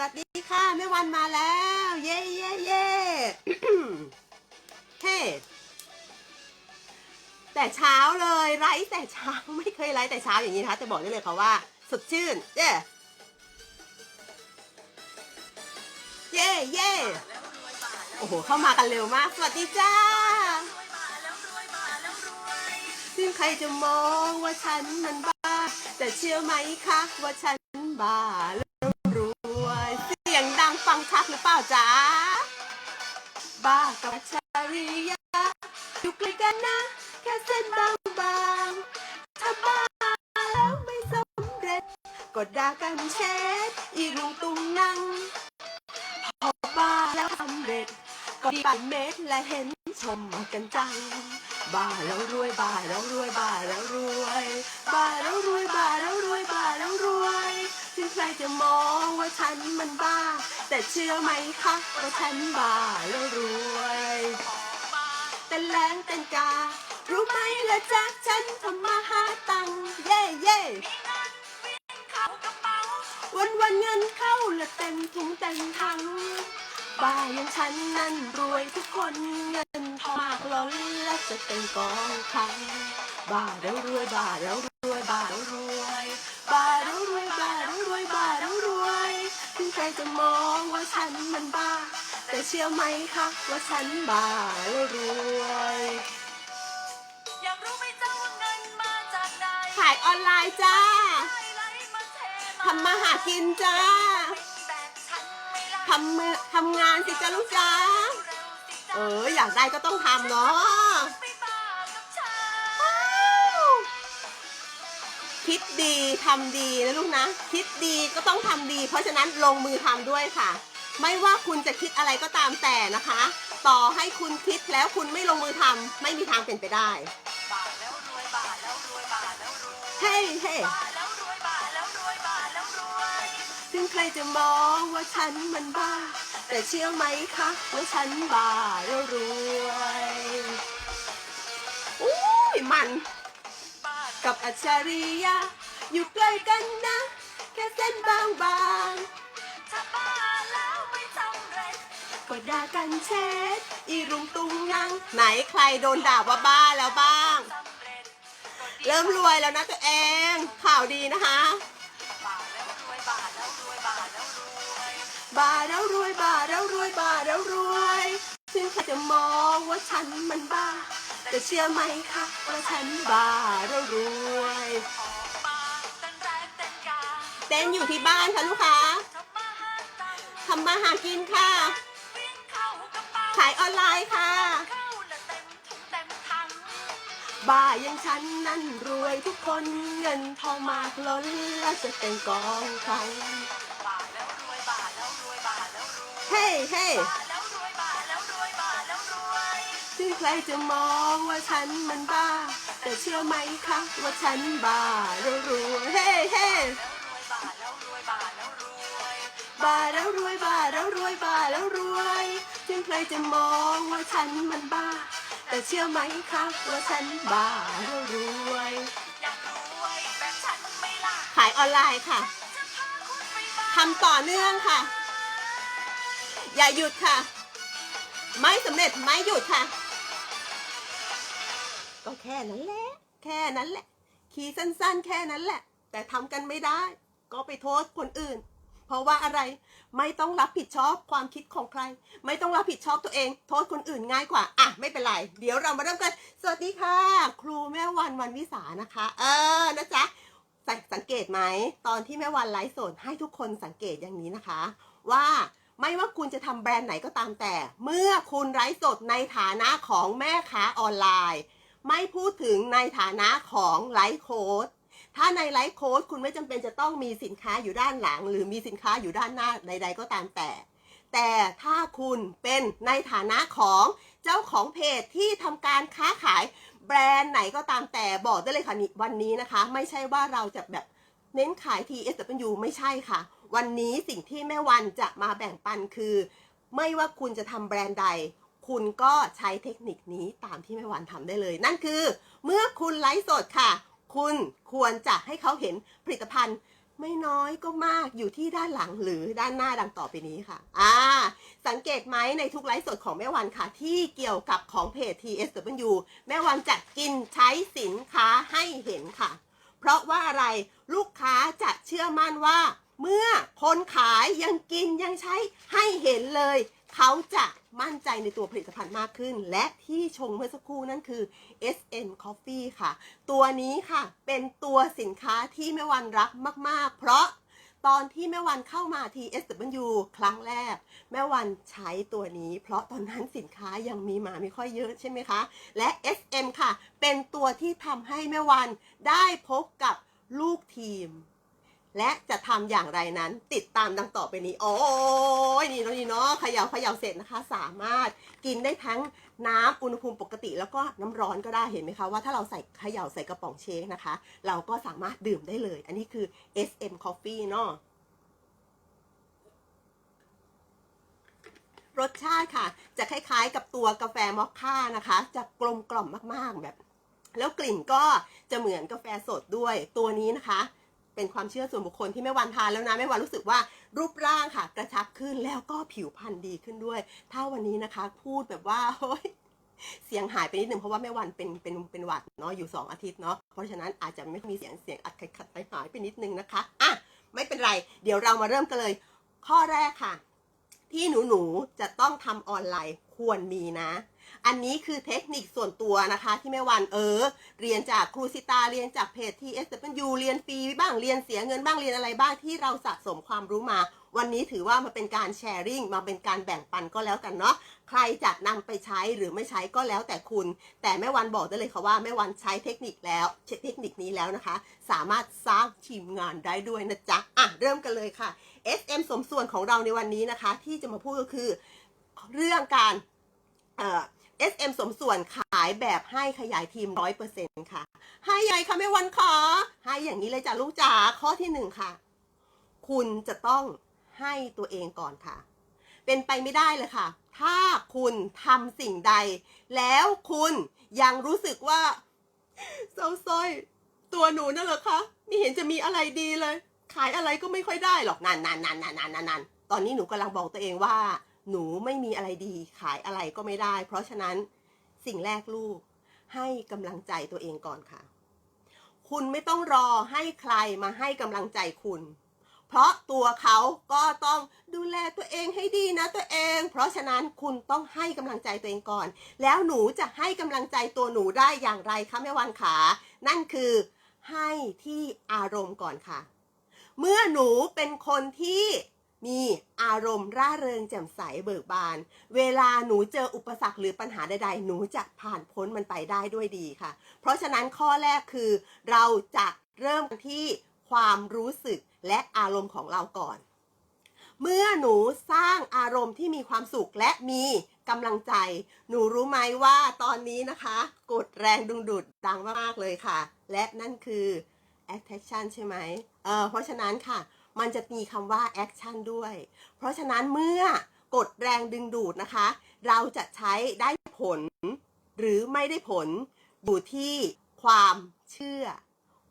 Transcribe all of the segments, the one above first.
วัสดีค่ะแม่วันมาแล้ว เย่เย่เย่เฮ้แต่เช้าเลยไลฟ์แต่เช้าไม่เคยไลฟ์แต่เช้าอย่างนี้นะคะแต่บอกได้เลยค่ะว่าสดชื่น เย่เย่เย่โอ้โห เข้ามากันเร็วมาก สวัสดีจ้าซึ่งใครจะมองว่าฉันมันบ้า แต่เชื่อไหมคะว่าฉันบ้า สียงฟังชัดหรือเปล่าจ๊ะบ้ากับอัจฉริยะอยู่ใกล้กันนะ แค่เส้นบางๆถ้าบ้าแล้วไม่สำเร็จก็ด่ากันเช็ดอีลุงตุงนั่งพอบ้าแล้วสำเร็จ ก็ดีปันเม็ดและเห็นชมกันจัง บ้าแล้วรวยบ้าแล้วรวยบ้าแล้วรวย บ้าแล้วรวยบ้าแล้วรวยบ้าแล้วรวย ถึงใครจะมองว่าฉันมันบ้า แต่เชื่อไหมคะว่าฉันบ้าแล้วรวยแต่แรงเต้นกา รู้ไหมละจ๊ะฉันทำมาหาตังเย่เย่วันวันเงินเข้าละเต็มถุงเต็มถังบ้าอย่างฉันนั้นรวยทุกคนเงินทองมากล้นและจะเป็นกองคังบ้าแล้วรวยบ้าแล้วรวยบ้าแล้วรวยบ้าแล้วรวยบ้า จะมองว่าฉันมันบ้า แต่เชื่อไหมคะว่าฉันบ้าแล้วรวยอยากรู้ไหมเจ้าว่าเงินมาจากไหนขายออนไลน์จ้าไหลมาเททำมาหากินจ้าแบบฉันไม่ละทำมือทำงานสิจ้าลูกจ้าเร็วสิจ้า เอออยากได้ก็ต้องทำเนาะ คิดดีทำดีนะลูกนะ คิดดีก็ต้องทำดี เพราะฉะนั้นลงมือทำด้วยค่ะ ไม่ว่าคุณจะคิดอะไรก็ตามแต่นะคะ ต่อให้คุณคิดแล้วคุณไม่ลงมือทำไม่มีทางเป็นไปได้บ้าแล้วรวยบ้าแล้วรวยบ้าแล้วรวยเฮ้เฮ้บ้าแล้วรวยบ้าแล้วรวยบ้าแล้วรวยถึงใครจะมองว่าฉันมันบ้า แต่เชื่อไหมคะว่าฉันบ้าแล้วรวยอุ้ยมันบ้า กับอัจฉริยะ อยู่ใกล้กันนะ แค่เส้นบางบางถ้าบ้าแล้วไม่สำเร็จๆก็ด่ากันเช็ดอีรุงตุงนัง ไหนใครโดนด่าว่าบ้าแล้วบ้างสำเร็จก็ดีเริ่มรวยแล้วนะตัวเอง ข่าวดีนะคะ บ้าแล้วรวยบ้าแล้วรวยบ้าแล้วรวยบ้าแล้วรวยบ้าแล้วรวยบ้าแล้วรวยถึงใครจะมองว่าฉันมันบ้า แต่เชื่อไหมคะว่าฉันบ้าแล้วรวยออกมาเต้นแรงเต้นกาเต้นอยู่ที่บ้านค่ะลูกค้าทำมาหาตังค์ทำมาหากินค่ะวิ่งเข้ากระเป๋าขายออนไลน์ค่ะเข้าละเต็มถุงเต็มถังบ้าอย่างฉันนั้นรวยทุกคนเงินทองมากล้นและจะเป็นกองคลังบ้าแล้วรวยบ้าแล้วรวยบ้าแล้วรวยเฮ้เฮ้บ้า ถึงใครจะมองว่าฉันมันบ้า แต่เชื่อไหมคะว่าฉันบ้าแล้วรวยเฮ้เฮ้แล้วรวยบ้าแล้วรวยบ้าแล้วรวยบ้าแล้วรวยบ้าแล้วรวยบ้าแล้วรวยถึงใครจะมองว่าฉันมันบ้า แต่เชื่อไหมคะว่าฉันบ้าแล้วรวยอยากรวยแบบฉันไม่ล่ะขายออนไลน์ค่ะทำต่อเนื่องค่ะ อย่าหยุดค่ะ ไม่สำเร็จไม่หยุดค่ะ ก็แค่นั้นแหละ แค่นั้นแหละ ขี่สั้นๆ แค่นั้นแหละ แต่ทำกันไม่ได้ ก็ไปโทษคนอื่น เพราะว่าอะไรไม่ต้องรับผิดชอบความคิดของใคร ไม่ต้องรับผิดชอบตัวเอง โทษคนอื่นง่ายกว่า อะ ไม่เป็นไร เดี๋ยวเรามาเริ่มกัน สวัสดีค่ะ ครูแม่วันวันวิสานะคะ เออนะจ๊ะสสังเกตไหม ตอนที่แม่วันไลฟ์สดให้ทุกคนสังเกตอย่างนี้นะคะ ว่าไม่ว่าคุณจะทำแบรนด์ไหนก็ตามแต่ เมื่อคุณไลฟ์สดในฐานะของแม่ค้าออนไลน์ ไม่พูดถึงในฐานะของไลฟ์โค้ดถ้าในไลฟ์โค้ดคุณไม่จำเป็นจะต้องมีสินค้าอยู่ด้านหลัง หรือมีสินค้าอยู่ด้านหน้าใด ๆ ก็ตามแต่ แต่ถ้าคุณเป็นในฐานะของเจ้าของเพจที่ทำการค้าขายแบรนด์ไหนก็ตามแต่บอกได้เลยค่ะนี่วันนี้นะคะ ไม่ใช่ว่าเราจะแบบเน้นขาย TSW ไม่ใช่ค่ะ วันนี้สิ่งที่แม่วันจะมาแบ่งปันคือ ไม่ว่าคุณจะทำแบรนด์ใด คุณก็ใช้เทคนิคนี้ตามที่แม่วันทำได้เลย นั่นคือ เมื่อคุณไลฟ์สดค่ะ คุณควรจะให้เขาเห็นผลิตภัณฑ์ ไม่น้อยก็มากอยู่ที่ด้านหลังหรือด้านหน้าดังต่อไปนี้ค่ะ อ่า สังเกตไหมในทุกไลฟ์สดของแม่วันค่ะ ที่เกี่ยวกับของเพจ TSW แม่วันจะกินใช้สินค้าให้เห็นค่ะ เพราะว่าอะไรลูกค้าจะเชื่อมั่นว่า เมื่อคนขายยังกินยังใช้ให้เห็นเลย เขาจะมั่นใจในตัวผลิตภัณฑ์มากขึ้น และที่ชงเมื่อสักครู่นั่นคือ SN Coffee ค่ะ ตัวนี้ค่ะ เป็นตัวสินค้าที่แม่วันรักมาก ๆ เพราะตอนที่แม่วันเข้ามา TSW ครั้งแรก แม่วันใช้ตัวนี้เพราะตอนนั้นสินค้ายังมีมาไม่ค่อยเยอะใช่ไหมคะ และ SM ค่ะ เป็นตัวที่ทำให้แม่วันได้พบกับลูกทีม และจะทำอย่างไรนั้นติดตามดังต่อไปนี้ โอ้ยนี่เนาะนี่เนาะเขย่าเขย่าเสร็จนะคะ สามารถกินได้ทั้งน้ำอุณหภูมิปกติ แล้วก็น้ำร้อนก็ได้เห็นไหมคะว่าถ้าเราใส่เขย่าใส่กระป๋องเชคนะคะ เราก็สามารถดื่มได้เลย อันนี้คือ SM Coffee เนาะรสชาติค่ะ จะคล้ายๆ กับตัวกาแฟมอคค่านะคะ จะกลมกล่อมมากๆแบบ แล้วกลิ่นก็จะเหมือนกาแฟสดด้วยตัวนี้นะคะ เป็นความเชื่อส่วนบุคคลที่แม่วันทานแล้วนะแม่วันรู้สึกว่ารูปร่างค่ะ กระชับขึ้นแล้วก็ผิวพรรณดีขึ้นด้วย ถ้าวันนี้นะคะพูดแบบว่าเฮ้ยเสียงหายไปนิดนึงเพราะว่าแม่วันเป็นเป็นเป็นหวัดเนาะอยู่ 2 อาทิตย์เนาะเพราะฉะนั้นอาจจะไม่มีเสียงเสียงอัดขัดขัดหายหายไปนิดนึงนะคะอะไม่เป็นไรเดี๋ยวเรามาเริ่มกันเลย ข้อแรกค่ะ ที่หนูหนูๆจะต้องทำออนไลน์ควรมีนะ อันนี้คือเทคนิคส่วนตัวนะคะที่แม่วันเออ เรียนจากครูซิตาเรียนจากเพจ TSW เรียนฟรีบ้างเรียนเสียเงินบ้างเรียนอะไรบ้างที่เราสะสมความรู้มา วันนี้ถือว่ามาเป็นการแชร์ริ่งมาเป็นการแบ่งปันก็แล้วกันเนาะใครจะนำไปใช้หรือไม่ใช้ก็แล้วแต่คุณ แต่แม่วันบอกได้เลยค่ะว่าแม่วันใช้เทคนิคแล้วเทคนิคนี้แล้วนะคะ สามารถสร้างทีมงานได้ด้วยนะจ๊ะอะเริ่มกันเลยค่ะ SM สมส่วนของเราในวันนี้นะคะ ที่จะมาพูดก็คือเรื่องการเอ่อ SM สมส่วนขายแบบให้ขยายทีม100%ค่ะ ให้ยังไงคะแม่วันขอ ให้อย่างนี้เลยจ้ะลูกจ๋าข้อที่หนึ่งค่ะ คุณจะต้องให้ตัวเองก่อนค่ะ เป็นไปไม่ได้เลยค่ะ ถ้าคุณทำสิ่งใด แล้วคุณยังรู้สึกว่าเศร้าส้อยตัวหนูนั่นเหรอคะไม่เห็นจะมีอะไรดีเลย ขายอะไรก็ไม่ค่อยได้หรอกนันนันนันนันนันนันนันตอนนี้หนูกำลังบอกตัวเองว่า หนูไม่มีอะไรดีขายอะไรก็ไม่ได้ เพราะฉะนั้นสิ่งแรกลูกให้กำลังใจตัวเองก่อนค่ะ คุณไม่ต้องรอให้ใครมาให้กำลังใจคุณ เพราะตัวเขาก็ต้องดูแลตัวเองให้ดีนะตัวเอง เพราะฉะนั้นคุณต้องให้กำลังใจตัวเองก่อน แล้วหนูจะให้กำลังใจตัวหนูได้อย่างไรคะแม่วันขา นั่นคือให้ที่อารมณ์ก่อนค่ะ เมื่อหนูเป็นคนที่ มีอารมณ์ร่าเริงแจ่มใสเบิกบาน เวลาหนูเจออุปสรรคหรือปัญหาใดๆ หนูจะผ่านพ้นมันไปได้ด้วยดีค่ะ เพราะฉะนั้นข้อแรกคือ เราจะเริ่มที่ความรู้สึกและอารมณ์ของเราก่อน เมื่อหนูสร้างอารมณ์ที่มีความสุขและมีกำลังใจ หนูรู้ไหมว่าตอนนี้นะคะ กดแรงดึงดูดดังมากๆเลยค่ะ และนั่นคือ attraction ใช่ไหมเออเพราะฉะนั้นค่ะ มันจะมีคำว่า action ด้วย เพราะฉะนั้นเมื่อกดแรงดึงดูดนะคะ เราจะใช้ได้ผล หรือไม่ได้ผลอยู่ที่ความเชื่อ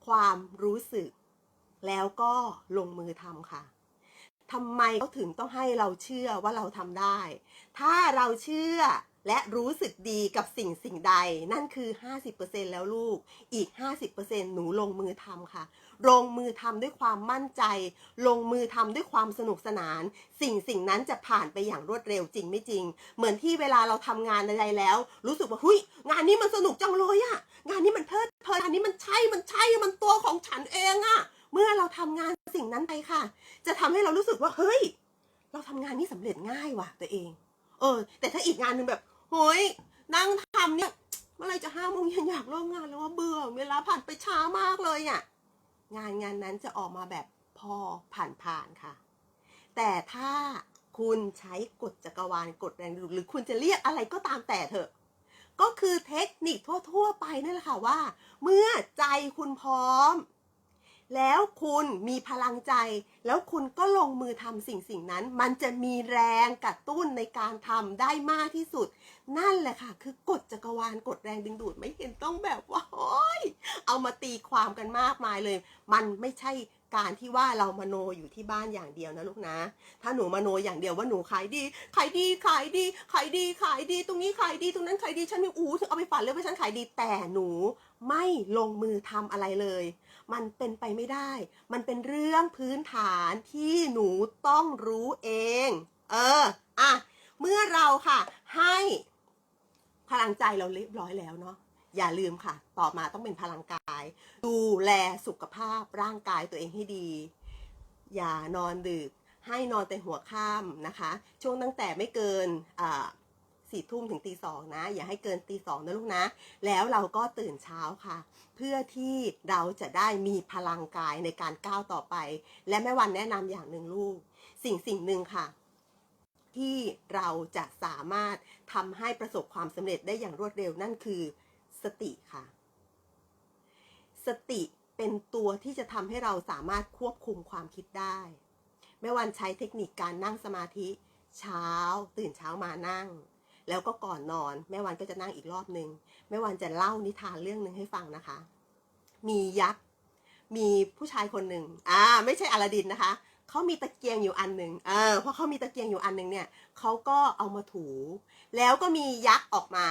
ความรู้สึก แล้วก็ลงมือทำค่ะทำไมเขาถึงต้องให้เราเชื่อว่าเราทำได้ ถ้าเราเชื่อและรู้สึกดีกับสิ่งสิ่งใด นั่นคือ 50%แล้วลูก อีก 50%หนูลงมือทำค่ะ ลงมือทำด้วยความมั่นใจ ลงมือทำด้วยความสนุกสนาน สิ่งสิ่งนั้นจะผ่านไปอย่างรวดเร็วจริงไม่จริง เหมือนที่เวลาเราทำงานอะไรแล้ว รู้สึกว่าหุยงานนี้มันสนุกจังเลยอะงานนี้มันเพลิดเพลินงานนี้มันใช่มันใช่มันตัวของฉันเองอะเมื่อเราทำงานสิ่งนั้นไปค่ะ จะทำให้เรารู้สึกว่าเฮ้ย เราทำงานนี้สำเร็จง่ายว่ะตัวเอง เออ แต่ถ้าอีกงานหนึ่งแบบเฮ้ยนั่งทำเนี่ยเมื่อไรจะห้าโมงเย็นอยากเลิกงานแล้วว่าเบื่อ เวลาผ่านไปช้ามากเลยอะ่ะ งานงานนั้นจะออกมาแบบพอผ่านผ่านๆค่ะ แต่ถ้าคุณใช้กฎจักรวาลกฎแรงดึงดูดหรือคุณจะเรียกอะไรก็ตามแต่เถอะ ก็คือเทคนิคทั่ว ๆ ไปนั่นแหละค่ะว่า เมื่อใจคุณพร้อม แล้วคุณมีพลังใจ แล้วคุณก็ลงมือทำสิ่งสิ่งนั้น มันจะมีแรงกระตุ้นในการทำได้มากที่สุด นั่นแหละค่ะ คือกฎจักรวาลกฎแรงดึงดูดไม่เห็นต้องแบบว่าโอ้ยเอามาตีความกันมากมายเลย มันไม่ใช่การที่ว่าเรามโนอยู่ที่บ้านอย่างเดียวนะลูกนะ ถ้าหนูมโนอย่างเดียวว่าหนูขายดี ขายดี ขายดี ขายดี ขายดี ตรงนี้ขายดี ตรงนั้นขายดี ฉันมีอู้ถึงเอาไปฝันเลยว่าฉันขายดี แต่หนูไม่ลงมือทำอะไรเลย มันเป็นไปไม่ได้ มันเป็นเรื่องพื้นฐานที่หนูต้องรู้เอง เออ อะ เมื่อเราค่ะให้พลังใจเราเรียบร้อยแล้วเนาะ อย่าลืมค่ะ ต่อมาต้องเป็นพลังกาย ดูแลสุขภาพร่างกายตัวเองให้ดี อย่านอนดึก ให้นอนแต่หัวค่ำนะคะ ช่วงตั้งแต่ไม่เกินอ่า สี่ทุ่มถึงตีสองนะ อย่าให้เกินตีสองนะลูกนะ แล้วเราก็ตื่นเช้าค่ะ เพื่อที่เราจะได้มีพลังกายในการก้าวต่อไป และแม่วันแนะนำอย่างหนึ่งลูก สิ่งสิ่งหนึ่งค่ะ ที่เราจะสามารถทำให้ประสบความสำเร็จได้อย่างรวดเร็วนั่นคือสติค่ะ สติเป็นตัวที่จะทำให้เราสามารถควบคุมความคิดได้แม่วันใช้เทคนิคการนั่งสมาธิ เช้าตื่นเช้ามานั่ง แล้วก็ก่อนนอน แม่วันก็จะนั่งอีกรอบหนึ่งแม่วันจะเล่านิทานเรื่องหนึ่งให้ฟังนะคะ มียักษ์มีผู้ชายคนหนึ่งอ่า ไม่ใช่อลาดินนะคะเขามีตะเกียงอยู่อันหนึ่งเออเพราะเขามีตะเกียงอยู่อันหนึ่งเนี่ยเขาก็เอามาถู แล้วก็มียักษ์ออกมา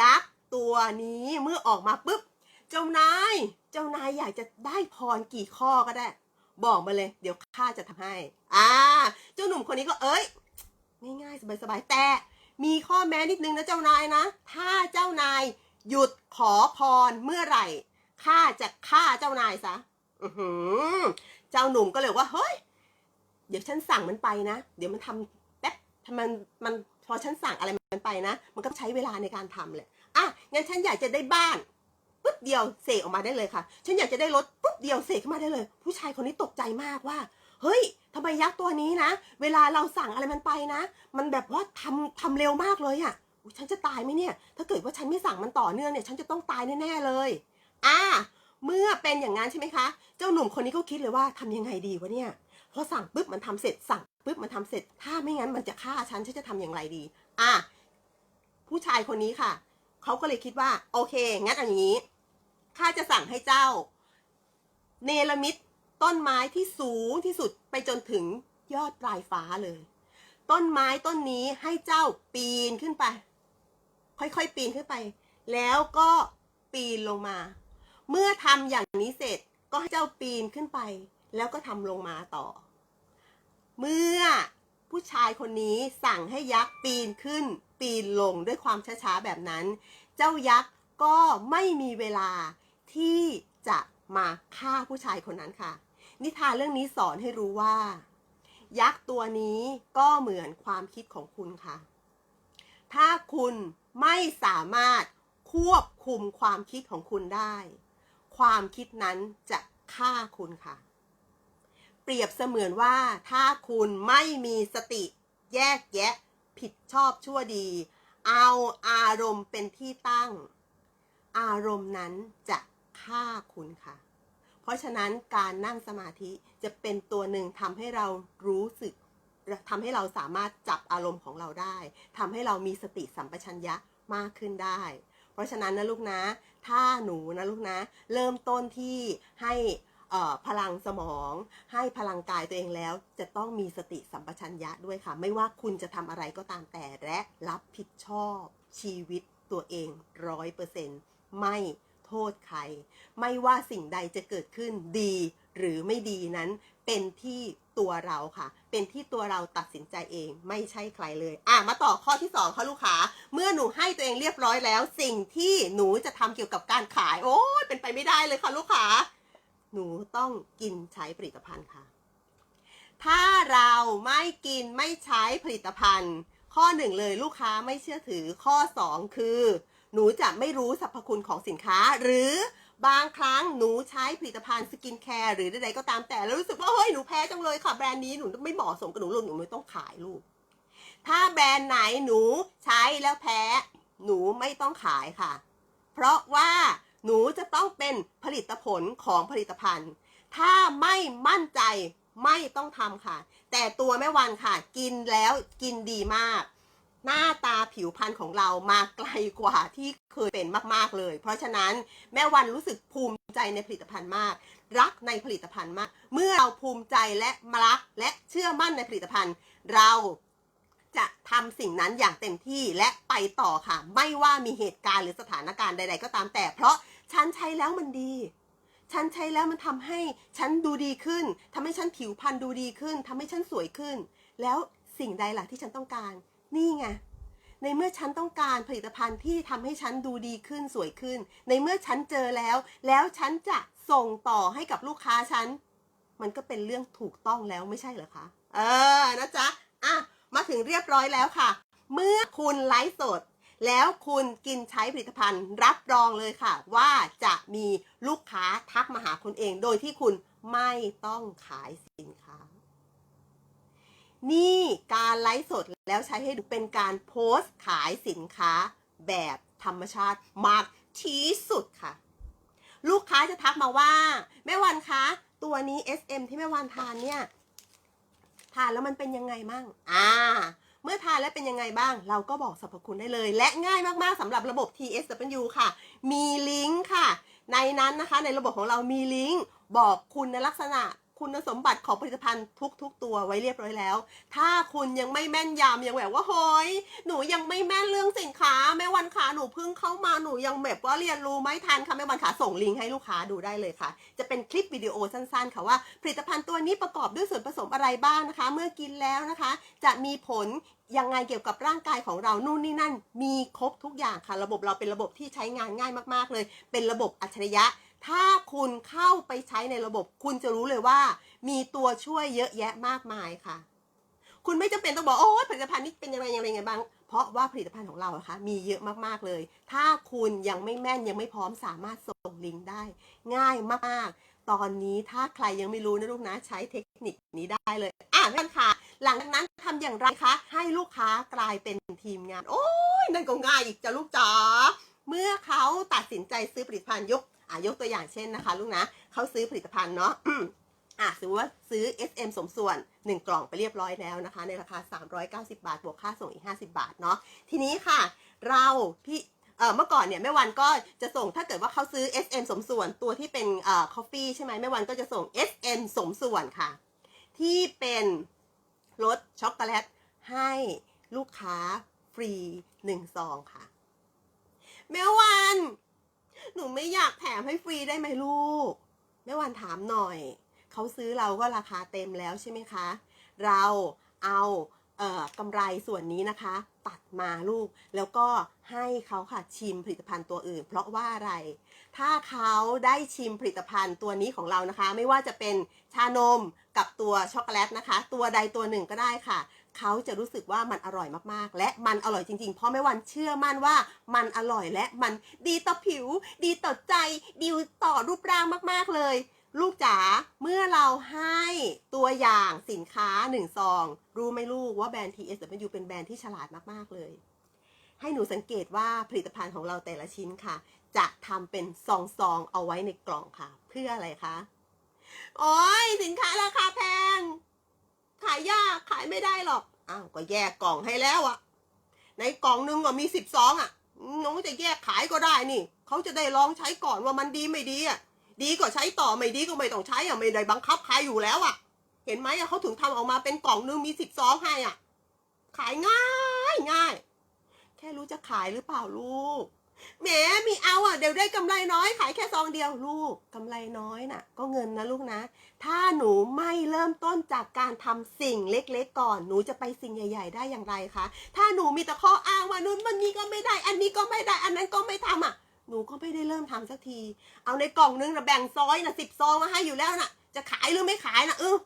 ยักษ์ตัวนี้เมื่อออกมาปุ๊บ เจ้านาย เจ้านายอยากจะได้พรกี่ข้อก็ได้ บอกมาเลย เดี๋ยวข้าจะทำให้ อ่า เจ้าหนุ่มคนนี้ก็เอ้ย ง่ายๆสบายๆแต่ มีข้อแม้นิดนึงนะเจ้านายนะ ถ้าเจ้านายหยุดขอพรเมื่อไหร่ข้าจะฆ่าเจ้านายซะอือหือเจ้าหนุ่มก็เลยว่าเฮ้ย เดี๋ยวฉันสั่งมันไปนะ เดี๋ยวมันทำแป๊บทำมันมันพอฉันสั่งอะไรมันไปนะ มันก็ใช้เวลาในการทำเลยอะงั้นฉันอยากจะได้บ้านปุ๊บเดียวเสกออกมาได้เลยค่ะ ฉันอยากจะได้รถปุ๊บเดียวเสกขึ้นมาได้เลย ผู้ชายคนนี้ตกใจมากว่า เฮ้ยทำไมยักษ์ตัวนี้นะ เวลาเราสั่งอะไรมันไปนะ มันแบบว่าทำทำเร็วมากเลยอะ่ะฉันจะตายไหมเนี่ย ถ้าเกิดว่าฉันไม่สั่งมันต่อเนื่องเนี่ย ฉันจะต้องตายแน่ๆเลย อ่า เมื่อเป็นอย่างนั้นใช่ไหมคะ เจ้าหนุ่มคนนี้ก็คิดเลยว่าทำยังไงดีวะเนี่ย พอสั่งปุ๊บมันทำเสร็จ สั่งปุ๊บมันทำเสร็จ ถ้าไม่งั้นมันจะฆ่าฉัน ฉันจะทำอย่างไรดี อะผู้ชายคนนี้ค่ะ เขาก็เลยคิดว่า โอเค งั้นอย่างนี้ ข้าจะสั่งให้เจ้า เนรมิต ต้นไม้ที่สูงที่สุดไปจนถึงยอดปลายฟ้าเลย ต้นไม้ต้นนี้ให้เจ้าปีนขึ้นไป ค่อยๆปีนขึ้นไป แล้วก็ปีนลงมา เมื่อทำอย่างนี้เสร็จก็ให้เจ้าปีนขึ้นไป แล้วก็ทำลงมาต่อ เมื่อผู้ชายคนนี้สั่งให้ยักษ์ปีนขึ้น ปีนลงด้วยความช้าๆแบบนั้น เจ้ายักษ์ก็ไม่มีเวลาที่จะมาฆ่าผู้ชายคนนั้นค่ะ นิทานเรื่องนี้สอนให้รู้ว่า ยักษ์ตัวนี้ก็เหมือนความคิดของคุณค่ะ ถ้าคุณไม่สามารถควบคุมความคิดของคุณได้ ความคิดนั้นจะฆ่าคุณค่ะ เปรียบเสมือนว่าถ้าคุณไม่มีสติแยกแยะ ผิดชอบชั่วดี เอาอารมณ์เป็นที่ตั้ง อารมณ์นั้นจะฆ่าคุณค่ะ เพราะฉะนั้นการนั่งสมาธิจะเป็นตัวหนึ่งทำให้เรารู้สึกทำให้เราสามารถจับอารมณ์ของเราได้ทำให้เรามีสติสัมปชัญญะมากขึ้นได้ เพราะฉะนั้นนะลูกนะ ถ้าหนูนะลูกนะ เริ่มต้นที่ให้พลังสมอง ให้พลังกายตัวเองแล้ว จะต้องมีสติสัมปชัญญะด้วยค่ะ ไม่ว่าคุณจะทำอะไรก็ตามแต่และรับผิดชอบชีวิตตัวเองร้อยเปอร์เซ็นต์ไม่ โทษใคร ไม่ว่าสิ่งใดจะเกิดขึ้นดีหรือไม่ดีนั้นเป็นที่ตัวเราค่ะ เป็นที่ตัวเราตัดสินใจเองไม่ใช่ใครเลย อะมาต่อข้อที่สองค่ะลูกค้า เมื่อหนูให้ตัวเองเรียบร้อยแล้ว สิ่งที่หนูจะทำเกี่ยวกับการขาย โอ้ยเป็นไปไม่ได้เลยค่ะลูกค้า หนูต้องกินใช้ผลิตภัณฑ์ค่ะ ถ้าเราไม่กินไม่ใช้ผลิตภัณฑ์ ข้อหนึ่งเลยลูกค้าไม่เชื่อถือข้อสองคือ หนูจะไม่รู้สรรพคุณของสินค้า หรือบางครั้งหนูใช้ผลิตภัณฑ์สกินแคร์หรือใดๆก็ตามแต่แล้วรู้สึกว่าเฮ้ยหนูแพ้จังเลยค่ะแบรนด์นี้หนูไม่เหมาะสมกับหนูเลยหนูไม่ต้องขายลูก ถ้าแบรนด์ไหนหนูใช้แล้วแพ้ หนูไม่ต้องขายค่ะ เพราะว่าหนูจะต้องเป็นผลิตผลของผลิตภัณฑ์ ถ้าไม่มั่นใจไม่ต้องทำค่ะ แต่ตัวแม่วันค่ะ กินแล้วกินดีมาก หน้าตาผิวพรรณของเรามาไกลกว่าที่เคยเป็นมาก ๆ เลย เพราะฉะนั้นแม่วันรู้สึกภูมิใจในผลิตภัณฑ์มาก รักในผลิตภัณฑ์มาก เมื่อเราภูมิใจและมรักและเชื่อมั่นในผลิตภัณฑ์ เราจะทำสิ่งนั้นอย่างเต็มที่และไปต่อค่ะ ไม่ว่ามีเหตุการณ์หรือสถานการณ์ใด ๆ ก็ตามแต่ เพราะฉันใช้แล้วมันดี ฉันใช้แล้วมันทำให้ฉันดูดีขึ้นทำให้ฉันผิวพรรณดูดีขึ้นทำให้ฉันสวยขึ้น แล้วสิ่งใดล่ะที่ฉันต้องการ นี่ไงในเมื่อฉันต้องการผลิตภัณฑ์ที่ทำให้ฉันดูดีขึ้นสวยขึ้น ในเมื่อฉันเจอแล้ว แล้วฉันจะส่งต่อให้กับลูกค้าฉัน มันก็เป็นเรื่องถูกต้องแล้วไม่ใช่เหรอคะ เออนะจ๊ะอะมาถึงเรียบร้อยแล้วค่ะ เมื่อคุณไลฟ์สด แล้วคุณกินใช้ผลิตภัณฑ์รับรองเลยค่ะ ว่าจะมีลูกค้าทักมาหาคุณเอง โดยที่คุณไม่ต้องขายสินค้า นี่การไลฟ์สดแล้วใช้ให้ดูเป็นการโพสต์ขายสินค้าแบบธรรมชาติมากที่สุดค่ะ ลูกค้าจะทักมาว่า แม่วันคะตัวนี้ SM ที่แม่วันทานเนี่ย ทานแล้วมันเป็นยังไงบ้างอ่า เมื่อทานแล้วเป็นยังไงบ้าง เราก็บอกสรรพคุณได้เลย และง่ายมากๆสำหรับระบบ TSW ค่ะ มีลิงก์ค่ะ ในนั้นนะคะ ในระบบของเรามีลิงก์บอกคุณลักษณะ คุณสมบัติของผลิตภัณฑ์ทุก ๆ ตัวไว้เรียบร้อยแล้ว ถ้าคุณยังไม่แม่นยำยังแบบว่าเฮ้ยหนูยังไม่แม่นเรื่องสินค้าแม่วันขาหนูเพิ่งเข้ามาหนูยังแบบว่าเรียนรู้ไม่ทันค่ะแม่วันขาส่งลิงก์ให้ลูกค้าดูได้เลยค่ะ จะเป็นคลิปวิดีโอสั้นๆค่ะว่าผลิตภัณฑ์ตัวนี้ประกอบด้วยส่วนผสมอะไรบ้างนะคะ เมื่อกินแล้วนะคะ จะมีผลยังไงเกี่ยวกับร่างกายของเรานู่นนี่นั่น มีครบทุกอย่างค่ะ ระบบเราเป็นระบบที่ใช้งานง่ายมากๆเลย เป็นระบบอัจฉริยะ ถ้าคุณเข้าไปใช้ในระบบ คุณจะรู้เลยว่า มีตัวช่วยเยอะแยะมากมายค่ะ คุณไม่จำเป็นต้องบอกโอ้ผลิตภัณฑ์นี้เป็นยังไงยังไงไงบ้าง เพราะว่าผลิตภัณฑ์ของเราะคะมีเยอะมากๆเลย ถ้าคุณยังไม่แม่นยังไม่พร้อมสามารถส่งลิงก์ได้ ง่ายมากๆ ตอนนี้ถ้าใครยังไม่รู้นะลูกนะใช้เทคนิคนี้ได้เลย อะนั่นค่ะ หลังจากนั้นทำอย่างไรคะ ให้ลูกค้ากลายเป็นทีมงาน โอ้ยนั่นก็ง่ายอีกจ้ะลูกจ๋าเมื่อเขาตัดสินใจซื้อผลิตภัณฑ์ยก อะยกตัวอย่างเช่นนะคะ ลูกนะเขาซื้อผลิตภัณฑ์เนาะอะสมมติว่าซื้อ SM สมส่วน 1 กล่องไปเรียบร้อยแล้วนะคะ ในราคา 390 บาท บวกค่าส่งอีก 50 บาทเนาะทีนี้ค่ะ เราพี่เมื่อก่อนเนี่ยแม่วันก็จะส่งถ้าเกิดว่าเขาซื้อ SM สมส่วนตัวที่เป็นเอ่อ coffee ใช่ไหมแม่วันก็จะส่ง SM สมส่วนค่ะ ที่เป็นรสช็อกโกแลตให้ลูกค้าฟรี1ซองค่ะแม่วัน หนูไม่อยากแถมให้ฟรีได้ไหมลูกแม่วันถามหน่อย เขาซื้อเราก็ราคาเต็มแล้วใช่ไหมคะ เราเอาเอ่อกำไรส่วนนี้นะคะ ตัดมาลูก แล้วก็ให้เขาค่ะชิมผลิตภัณฑ์ตัวอื่น เพราะว่าอะไร ถ้าเขาได้ชิมผลิตภัณฑ์ตัวนี้ของเรานะคะ ไม่ว่าจะเป็นชานมกับตัวช็อกโกแลตนะคะ ตัวใดตัวหนึ่งก็ได้ค่ะ เขาจะรู้สึกว่ามันอร่อยมากๆ และมันอร่อยจริงๆ เพราะแม่วันเชื่อมั่นว่ามันอร่อยและมันดีต่อผิว ดีต่อใจดีต่อรูปร่างมากๆเลย ลูกจ๋าเมื่อเราให้ตัวอย่างสินค้าหนึ่งซอง รู้ไหมลูกว่าแบรนด์ TSW เป็นแบรนด์ที่ฉลาดมากๆเลยให้หนูสังเกตว่าผลิตภัณฑ์ของเราแต่ละชิ้นค่ะ จะทำเป็นซองๆเอาไว้ในกล่องค่ะ เพื่ออะไรคะ โอ้ยสินค้าราคาแพง ขายยากขายไม่ได้หรอกอ้าวก็แยกกล่องให้แล้วอะในกล่องนึงก็มีสิบซองอะน้องจะแยกขายก็ได้นี่เขาจะได้ลองใช้ก่อนว่ามันดีไม่ดีอะดีก็ใช้ต่อไม่ดีก็ไม่ต้องใช้อะไม่ได้บังคับใครอยู่แล้วอะเห็นไหมอะเขาถึงทำออกมาเป็นกล่องนึงมีสิบซองให้อะขายง่ายง่าย แค่รู้จะขายหรือเปล่าลูก แหมมีเอาอะเดี๋ยวได้กำไรน้อยขายแค่ซองเดียวลูกกำไรน้อยน่ะ ก็เงินนะลูกนะ ถ้าหนูไม่เริ่มต้นจากการทำสิ่งเล็กๆก่อน หนูจะไปสิ่งใหญ่ ๆ ได้อย่างไรคะถ้าหนูมีแต่ข้ออ้างว่านู่นมันนี้ก็ไม่ได้ อันนี้ก็ไม่ได้ อันนั้นก็ไม่ทำอะ หนูก็ไม่ได้เริ่มทำสักที เอาในกล่องนึงนะแบ่งซอยนะสิบซองมาให้อยู่แล้วน่ะ จะขายหรือไม่ขายนะเออ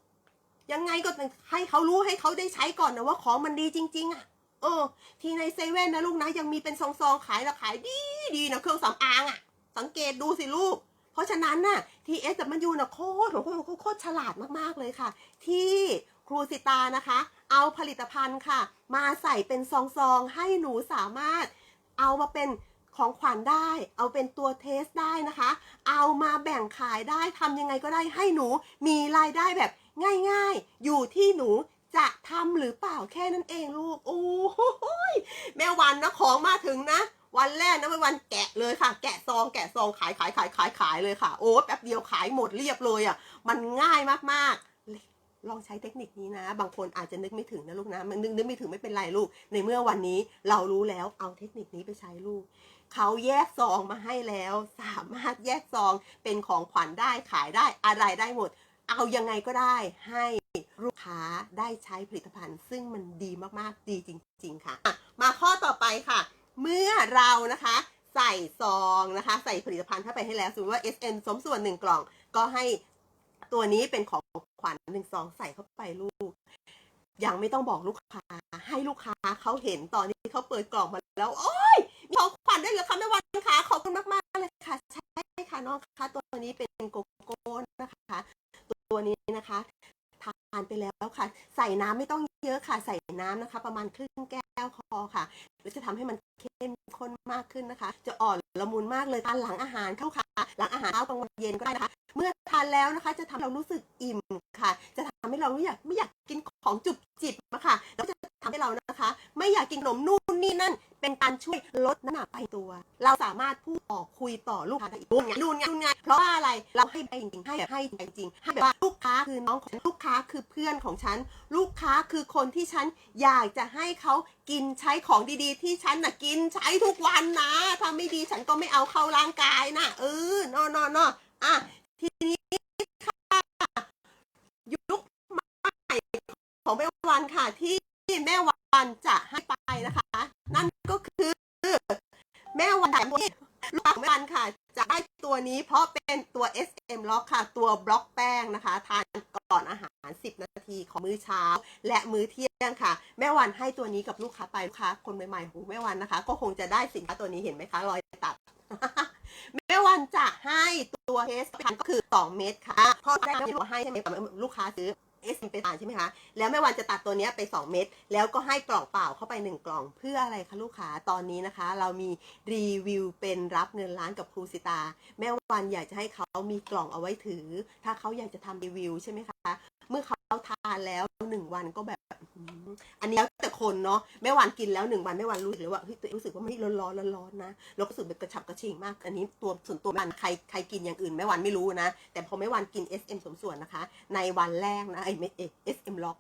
ยังไงก็ให้เขารู้ให้เขาได้ใช้ก่อนนะว่าของมันดีจริง ๆ อะ ออที่ในเซเว่นนะลูกนะ ยังมีเป็นซองๆขายแล้วขายดีดีนะเครื่องสำอางอะ่ะ สังเกตดูสิลูก เพราะฉะนั้นน่ะทีเอสมันยูนะโคตรโคตรโคตรโคตรฉลาดมากๆเลยค่ะ ที่ครูสิตานะคะ เอาผลิตภัณฑ์ค่ะ มาใส่เป็นซองๆให้หนูสามารถเอามาเป็นของขวัญได้ เอาเป็นตัวเทสได้นะคะ เอามาแบ่งขายได้ทำยังไงก็ได้ให้หนูมีรายได้แบบง่ายๆ อยู่ที่หนู จะทำหรือเปล่าแค่นั้นเองลูกโอ้โหยแม่วันนะของมาถึงนะ วันแรกนะแม่วันแกะเลยค่ะ แกะซองแกะซองขายขายขายขายขายเลยค่ะ โอ้แป๊บเดียวขายหมดเรียบเลยอะ มันง่ายมากๆ ลองใช้เทคนิคนี้นะ บางคนอาจจะนึกไม่ถึงนะลูกนะมันนึกนึกไม่ถึงไม่เป็นไรลูก ในเมื่อวันนี้เรารู้แล้วเอาเทคนิคนี้ไปใช้ลูกเขาแยกซองมาให้แล้ว สามารถแยกซองเป็นของขวัญได้ขายได้อะไรได้หมด เอายังไงก็ได้ให้ลูกค้าได้ใช้ผลิตภัณฑ์ ซึ่งมันดีมากๆดีจริง ๆ ค่ะะมาข้อต่อไปค่ะ เมื่อเรานะคะใส่ซองนะคะ ใส่ผลิตภัณฑ์เข้าไปให้แล้วสมมติว่า SN สมส่วนหนึ่งกล่อง ก็ให้ตัวนี้เป็นของขวัญหนึ่งซองใส่เข้าไปลูก ยังไม่ต้องบอกลูกค้า ให้ลูกค้าเขาเห็นตอนนี้เขาเปิดกล่องมาแล้ว โอ้ยมีของขวัญได้วยเหรอคะแม่วันคะขอบคุณมากๆเลยค่ะ ใช่ค่ะน้องคะตัวนี้เป็นโกโก้นะคะ ตัวนี้นะคะทานไปแล้วค่ะ ใส่น้ำไม่ต้องเยอะค่ะ ใส่น้ำนะคะ ประมาณครึ่งแก้วคอค่ะแล้วจะทำให้มันเข้มข้นมากขึ้นนะคะ จะอ่อนละมุนมากเลยทานหลังอาหารเข้าค่ะ หลังอาหารเช้ากลางวันเย็นก็ได้นะคะ เมื่อทานแล้วนะคะ จะทำให้เรารู้สึกอิ่มค่ะ จะทำให้เราไม่อยากไม่อยากกินของจุบจิบอะค่ะแล้วจะทำให้เรานะคะ ไม่อยากกินขนมนู่นนี่นั่น เป็นการช่วยลดน้ำหนักไปตัว เราสามารถพูดต่อคุยต่อลูกค้าได้อีกนู่นไงนู่นไงนู่นไงเพราะว่าอะไรเราให้ไปจริงให้แบบให้จริงให้แบบว่าลูกค้าคือน้องของฉันลูกค้าคือเพื่อนของฉัน ลูกค้าคือคนที่ฉันอยากจะให้เขากินใช้ของดีๆ ที่ฉันน่ะกินใช้ทุกวันนะถ้าไม่ดีฉันก็ไม่เอาเข้าร่างกายนะเออนอนอนออะทีนี้ค่ะยุคใหม่ของแม่วันค่ะที่แม่วันจะให้ไปนะคะ นั่นก็คือ แม่วันที่ลูกค้าของแม่วันค่ะ จะได้ตัวนี้เพราะเป็นตัว SM Lock ค่ะ ตัวบล็อกแป้งนะคะ ทานก่อนอาหาร 10 นาทีของมื้อเช้า และมื้อเที่ยงค่ะ แม่วันให้ตัวนี้กับลูกค้าไปลูกค้าคนใหม่ๆของแม่วันนะคะ ก็คงจะได้สินค้าตัวนี้เห็นไหมคะรอยตัดแม่วันจะให้ตัวเฮสพันก็คือ 2 เม็ดค่ะเพราะแรกเราให้ใช่ไหมลูกค้าซื้อ เอสเปทานใช่ไหมคะ แล้วแม่วันจะตัดตัวนี้ไป 2 เม็ด แล้วก็ให้กล่องเปล่าเข้าไป 1 กล่อง เพื่ออะไรคะลูกค้า ตอนนี้นะคะ เรามีรีวิวเป็นรับเงินล้านกับครูสิตา แม่วันอยากจะให้เขามีกล่องเอาไว้ถือ ถ้าเขาอยากจะทำรีวิวใช่ไหมคะ เมื่อเขาทานแล้วหนึ่งวันก็แบบ อันนี้แล้วแต่คนเนาะแม่วันกินแล้วหนึ่งวันแม่วันรู้สึกเลยว่าเฮ้ยตัวเองรู้สึกว่าไม่ร้อนร้อนร้อนร้อนนะแล้วก็รู้สึกแบบกระฉับกระเฉงมาก อันนี้ตัวส่วนตัวมันใครใครกินอย่างอื่นแม่วันไม่รู้นะ แต่พอแม่วันกิน SM สมส่วนนะคะ ในวันแรกนะไอ้ไม่เอ SM lock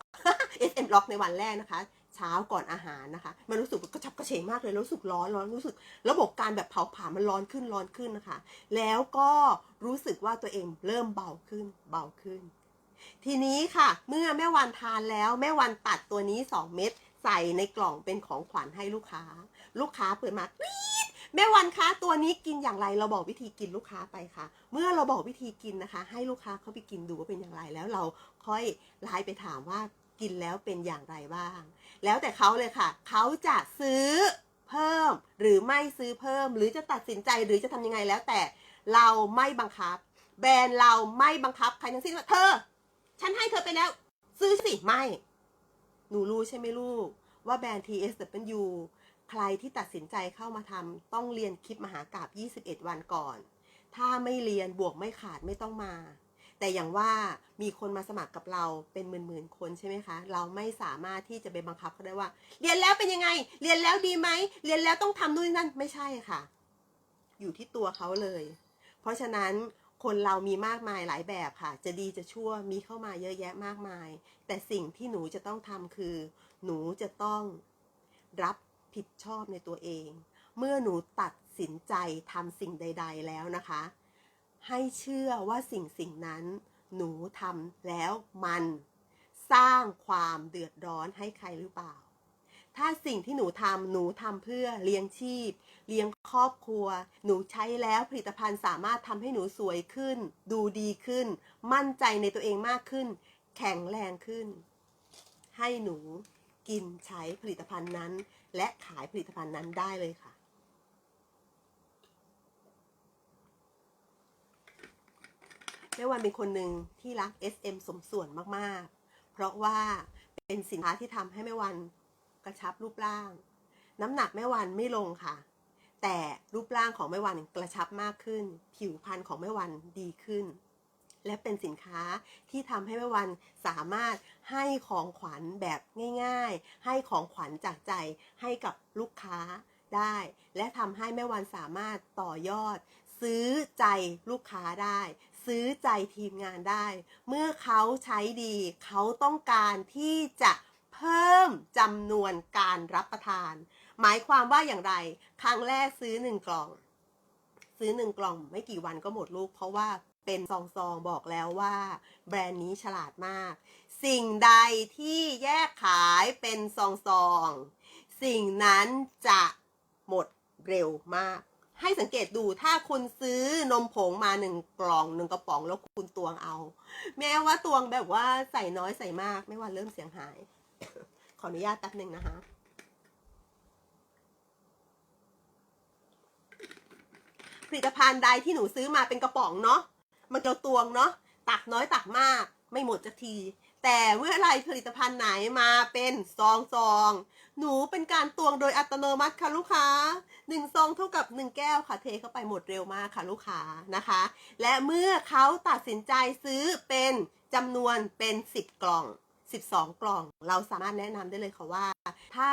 SM lock ในวันแรกนะคะเช้าก่อนอาหารนะคะ มันรู้สึกกระฉับกระเฉงมากเลย รู้สึกร้อนร้อนรู้สึก ระบบการแบบเผาผลาญมันร้อนขึ้นร้อนขึ้นนะคะ แล้วก็รู้สึกว่าตัวเองเริ่มเบาขึ้นเบาขึ้น ทีนี้ค่ะ เมื่อแม่วันทานแล้วแม่วันตัดตัวนี้ 2 เม็ดใส่ในกล่องเป็นของขวัญให้ลูกค้า ลูกค้าเปิดมาแม่วันคะตัวนี้กินอย่างไรเราบอกวิธีกินลูกค้าไปค่ะ เมื่อเราบอกวิธีกินนะคะ ให้ลูกค้าเขาไปกินดูว่าเป็นอย่างไรแล้วเราค่อยไลน์ไปถามว่ากินแล้วเป็นอย่างไรบ้าง แล้วแต่เขาเลยค่ะ เขาจะซื้อเพิ่มหรือไม่ซื้อเพิ่ม หรือจะตัดสินใจหรือจะทำยังไงแล้วแต่เราไม่บังคับ แบรนด์เราไม่บังคับใครทั้งสิ้นว่าเธอ ฉันให้เธอไปแล้ว ซื้อสิ ไม่ หนูรู้ใช่ไหมลูก ว่าแบรนด์ TSW ใครที่ตัดสินใจเข้ามาทำต้องเรียนคลิปมหากราบ21 วันก่อน ถ้าไม่เรียนบวกไม่ขาดไม่ต้องมา แต่อย่างว่ามีคนมาสมัครกับเราเป็นหมื่นๆคนใช่ไหมคะ เราไม่สามารถที่จะไปบังคับเขาได้ว่า เรียนแล้วเป็นยังไง เรียนแล้วดีไหม เรียนแล้วต้องทำนู่นนนั่นไม่ใช่ค่ะ อยู่ที่ตัวเขาเลย เพราะฉะนั้น คนเรามีมากมายหลายแบบค่ะ จะดีจะชั่วมีเข้ามาเยอะแยะมากมาย แต่สิ่งที่หนูจะต้องทำคือ หนูจะต้องรับผิดชอบในตัวเอง เมื่อหนูตัดสินใจทำสิ่งใด ๆ แล้วนะคะ ให้เชื่อว่าสิ่งสิ่งนั้น หนูทำแล้วมัน สร้างความเดือดร้อนให้ใครหรือเปล่า ถ้าสิ่งที่หนูทำหนูทำเพื่อเลี้ยงชีพ เลี้ยงครอบครัว หนูใช้แล้วผลิตภัณฑ์สามารถทำให้หนูสวยขึ้น ดูดีขึ้น มั่นใจในตัวเองมากขึ้น แข็งแรงขึ้น ให้หนูกินใช้ผลิตภัณฑ์นั้น และขายผลิตภัณฑ์นั้นได้เลยค่ะ แม่วันเป็นคนหนึ่งที่รัก SM สมส่วนมาก ๆ เพราะว่าเป็นสินค้าที่ทำให้แม่วัน กระชับรูปร่าง น้ำหนักแม่วันไม่ลงค่ะ แต่รูปร่างของแม่วันกระชับมากขึ้น ผิวพรรณของแม่วันดีขึ้น และเป็นสินค้าที่ทำให้แม่วันสามารถให้ของขวัญแบบง่ายๆ ให้ของขวัญจากใจให้กับลูกค้าได้ และทำให้แม่วันสามารถต่อยอด ซื้อใจลูกค้าได้ ซื้อใจทีมงานได้ เมื่อเขาใช้ดี เขาต้องการที่จะ เพิ่มจำนวนการรับประทาน หมายความว่าอย่างไร ครั้งแรกซื้อหนึ่งกล่อง ซื้อหนึ่งกล่องไม่กี่วันก็หมดลูก เพราะว่าเป็นซองซองๆบอกแล้วว่า แบรนด์นี้ฉลาดมาก สิ่งใดที่แยกขายเป็นซองซองๆสิ่งนั้นจะหมดเร็วมาก ให้สังเกตดูถ้าคุณซื้อนมผงมาหนึ่งกล่องหนึ่งกระป๋องแล้วคุณตวงเอา แม้ว่าตวงแบบว่าใส่น้อยใส่มาก ไม่ว่าเริ่มเสียงหาย ขออนุญาตแป๊บหนึ่งนะคะ ผลิตภัณฑ์ใดที่หนูซื้อมาเป็นกระป๋องเนาะ มันเราตวงเนาะ ตักน้อยตักมาก ไม่หมดสักที แต่เมื่อไรผลิตภัณฑ์ไหนมาเป็นซองซอง หนูเป็นการตวงโดยอัตโนมัติค่ะลูกค้าหนึ่งซองเท่ากับหนึ่งแก้วค่ะเทเข้าไปหมดเร็วมากค่ะลูกค้านะคะ และเมื่อเขาตัดสินใจซื้อเป็นจำนวนเป็น10กล่อง 12 กล่อง เราสามารถแนะนำได้เลยค่ะว่า ถ้า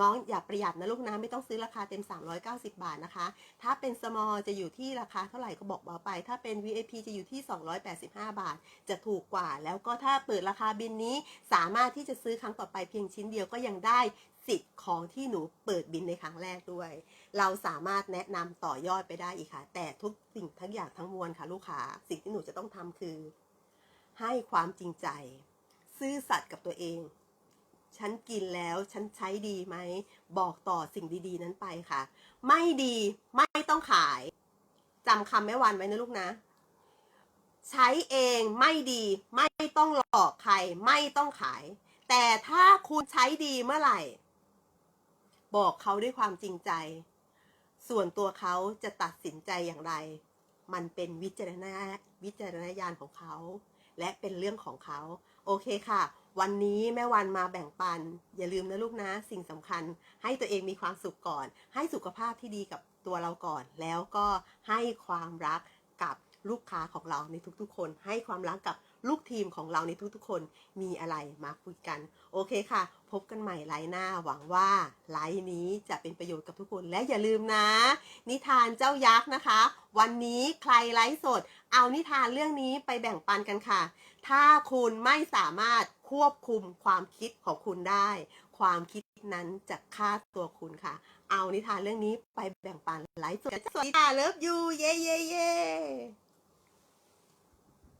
น้องอยากประหยัดนะลูกนะไม่ต้องซื้อราคาเต็ม 390 บาทนะคะ ถ้าเป็น small จะอยู่ที่ราคาเท่าไหร่ก็บอกมาไป ถ้าเป็น VIP จะอยู่ที่ 285 บาท จะถูกกว่า แล้วก็ถ้าเปิดราคาบินนี้ สามารถที่จะซื้อครั้งต่อไปเพียงชิ้นเดียวก็ยังได้สิทธิ์ของที่หนูเปิดบินในครั้งแรกด้วย เราสามารถแนะนำต่อยอดไปได้อีกค่ะ แต่ทุกสิ่งทั้งอย่างทั้งมวลค่ะลูกค้าสิ่งที่หนูจะต้องทำคือ ให้ความจริงใจ ซื่อสัตย์กับตัวเอง ฉันกินแล้วฉันใช้ดีไหม บอกต่อสิ่งดีๆ นั้นไปค่ะ ไม่ดีไม่ต้องขายจำคำแม่วันไว้นะลูกนะ ใช้เองไม่ดีไม่ต้องหลอกใครไม่ต้องขาย แต่ถ้าคุณใช้ดีเมื่อไหร่ บอกเขาด้วยความจริงใจ ส่วนตัวเขาจะตัดสินใจอย่างไร มันเป็นวิจารณวิจารณญาณของเขา และเป็นเรื่องของเขา โอเคค่ะ วันนี้แม่วันมาแบ่งปัน อย่าลืมนะลูกนะ สิ่งสำคัญ ให้ตัวเองมีความสุขก่อน ให้สุขภาพที่ดีกับตัวเราก่อน แล้วก็ให้ความรักกับลูกค้าของเราในทุกๆคน ให้ความรักกับ ลูกทีมของเราในทุกๆ คนมีอะไรมาคุยกัน โอเคค่ะ พบกันใหม่ไลฟ์หน้าหวังว่าไลฟ์นี้จะเป็นประโยชน์กับทุกคนและอย่าลืมนะ นิทานเจ้ายักษ์นะคะ วันนี้ใครไลฟ์สด เอานิทานเรื่องนี้ไปแบ่งปันกันค่ะ ถ้าคุณไม่สามารถควบคุมความคิดของคุณได้ ความคิดนั้นจะฆ่าตัวคุณค่ะ เอานิทานเรื่องนี้ไปแบ่งปันไลฟ์สดสวัสดีค่ะเลิฟยูเย่เย่เย่